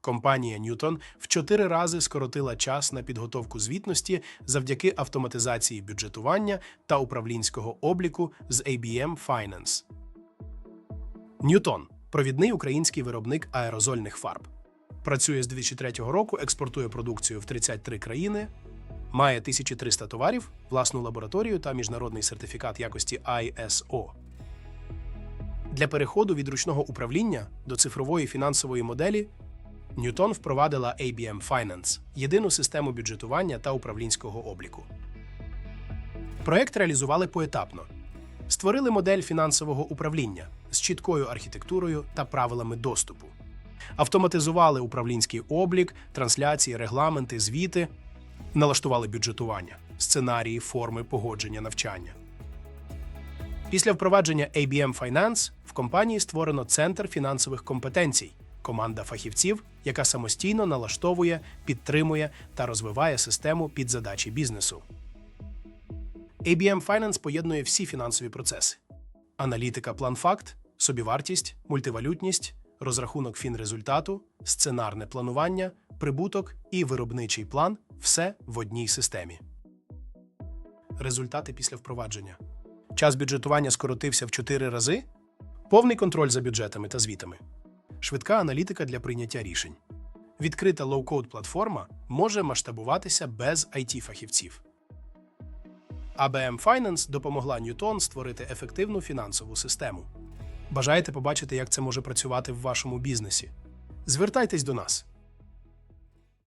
Компанія Newton в чотири рази скоротила час на підготовку звітності завдяки автоматизації бюджетування та управлінського обліку з ABM Finance. Newton – провідний український виробник аерозольних фарб. Працює з 2003 року, експортує продукцію в 33 країни, має 1300 товарів, власну лабораторію та міжнародний сертифікат якості ISO. Для переходу від ручного управління до цифрової фінансової моделі Newton впровадила ABM Finance – єдину систему бюджетування та управлінського обліку. Проект реалізували поетапно. Створили модель фінансового управління з чіткою архітектурою та правилами доступу. Автоматизували управлінський облік, трансляції, регламенти, звіти, налаштували бюджетування, сценарії, форми погодження навчання. Після впровадження ABM Finance в компанії створено центр фінансових компетенцій, команда фахівців, яка самостійно налаштовує, підтримує та розвиває систему під задачі бізнесу. ABM Finance поєднує всі фінансові процеси: аналітика план-факт, собівартість, мультивалютність, розрахунок фінрезультату, сценарне планування, прибуток і виробничий план все в одній системі. Результати після впровадження. Час бюджетування скоротився в 4 рази, повний контроль за бюджетами та звітами, швидка аналітика для прийняття рішень. Відкрита лоу-код платформа може масштабуватися без IT-фахівців. ABM Finance допомогла Newton створити ефективну фінансову систему. Бажаєте побачити, як це може працювати в вашому бізнесі? Звертайтесь до нас.